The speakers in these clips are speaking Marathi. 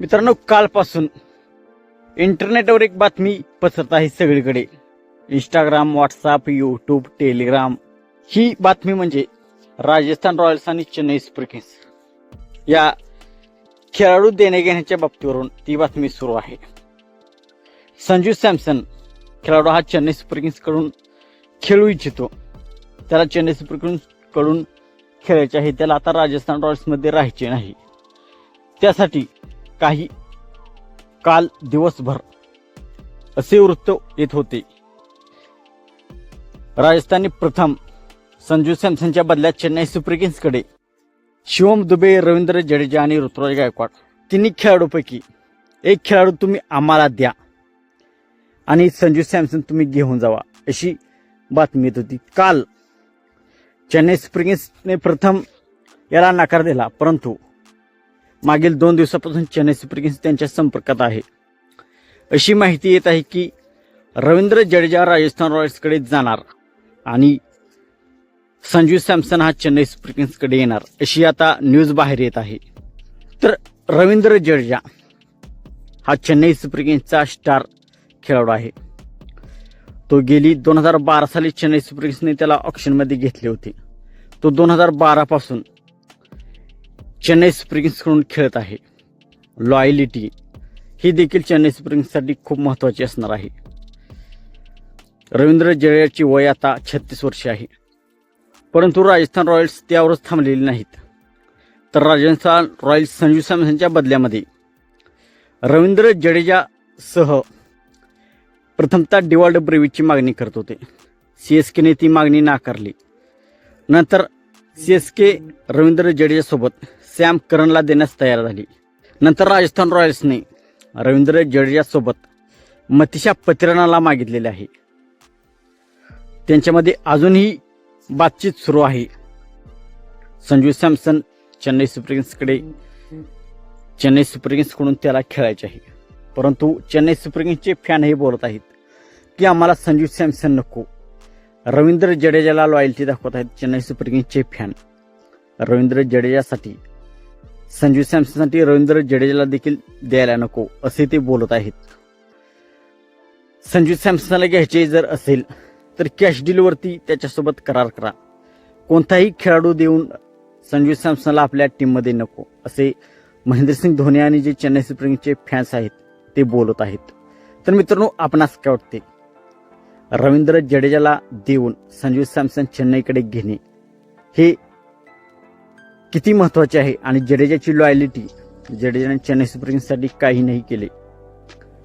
मित्रांनो कालपासून इंटरनेटवर एक बातमी पसरत आहे सगळीकडे. इंस्टाग्राम व्हॉट्सअप यूट्यूब टेलिग्राम ही बातमी म्हणजे राजस्थान रॉयल्स आणि चेन्नई सुपर किंग्स. या खेळाडू देणे घेण्याच्या बाबतीवरून ती बातमी सुरू आहे. संजू सॅमसन खेळाडू हा चेन्नई सुपर किंग्सकडून खेळू इच्छितो. त्याला चेन्नई सुपर किंग्सकडून खेळायचे आहे त्याला आता राजस्थान रॉयल्समध्ये राहायचे नाही. त्यासाठी काही काल दिवसभर असे वृत्त येत होते. राजस्थानी प्रथम संजू सॅमसनच्या बदल्यात चेन्नई सुपर किंग्सकडे शिवम दुबे रवींद्र जडेजा आणि ऋतुराज गायकवाड तिन्ही खेळाडूपैकी एक खेळाडू तुम्ही आम्हाला द्या आणि संजू सॅमसन तुम्ही घेऊन जावा अशी बातमी येत होती. काल चेन्नई सुपर किंग्सने प्रथम याला नकार दिला परंतु मागील दोन दिवसापासून चेन्नई सुपर किंग्स त्यांच्या संपर्कात आहे. अशी माहिती येत आहे की रवींद्र जडेजा राजस्थान रॉयल्सकडे जाणार आणि संजू सॅमसन हा चेन्नई सुपर किंग्सकडे येणार अशी आता न्यूज बाहेर येत आहे. तर रवींद्र जडेजा हा चेन्नई सुपर किंग्सचा स्टार खेळाडू आहे. तो गेली दोन हजार बारा साली चेन्नई सुपर किंग्सने त्याला ऑप्शनमध्ये घेतले होते. तो दोन हजार बारापासून चेन्नई स्प्रिंग्सकडून खेळत आहे. लॉयलिटी ही देखील चेन्नई स्प्रिंग्ससाठी खूप महत्त्वाची असणार आहे. रवींद्र जडेजाची वय आता छत्तीस वर्षे आहे. परंतु राजस्थान रॉयल्स त्यावरच थांबलेली नाहीत. तर राजस्थान रॉयल्स संजू सॅमसनच्या बदल्यामध्ये रवींद्र जडेजासह प्रथमतः डिवॉल्ड ब्रेवीची मागणी करत होते. सी एस केने ती मागणी नाकारली. नंतर सी एस के रवींद्र जडेजासोबत सॅम करनला देण्यास तयार झाली. नंतर राजस्थान रॉयल्सने रवींद्र जडेजासोबत मतिशा पतिरानाला मागितलेले आहे. त्यांच्यामध्ये अजूनही बातचीत सुरू आहे. संजू सॅमसन चेन्नई सुपर किंग्सकडे चेन्नई सुपर किंग्सकडून त्याला खेळायचे आहे. परंतु चेन्नई सुपर किंग्सचे फॅन हे बोलत आहेत की आम्हाला संजू सॅमसन नको. रवींद्र जडेजाला लॉयल्टी दाखवत आहेत चेन्नई सुपर किंग्सचे फॅन. रवींद्र जडेजासाठी संजू सॅमसनसाठी रवींद्र जडेजाला देखील द्यायला नको असे ते बोलत आहेत. संजू सॅमसनला घ्यायचे जर असेल तर कॅश डीलवरती त्याच्यासोबत करार करा. कोणताही खेळाडू देऊन संजू सॅमसनला आपल्या टीममध्ये नको असे महेंद्रसिंग धोनी आणि जे चेन्नई सुपर किंगचे फॅन्स आहेत ते बोलत आहेत. तर मित्रांनो आपणास काय वाटते? रवींद्र जडेजाला देऊन संजू सॅमसन चेन्नईकडे घेणे हे किती महत्त्वाचे आहे आणि जडेजाची लॉयलिटी जडेजाने चेन्नई सुपर किंग्ससाठी काही नाही केले.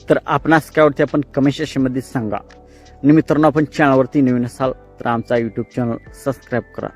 तर आपणास काय वाटते आपण कमेंट सेक्शनमध्ये सांगा. आणि मित्रांनो आपण चॅनलवरती नवीन असाल तर आमचा यूट्यूब चॅनल सबस्क्राईब करा.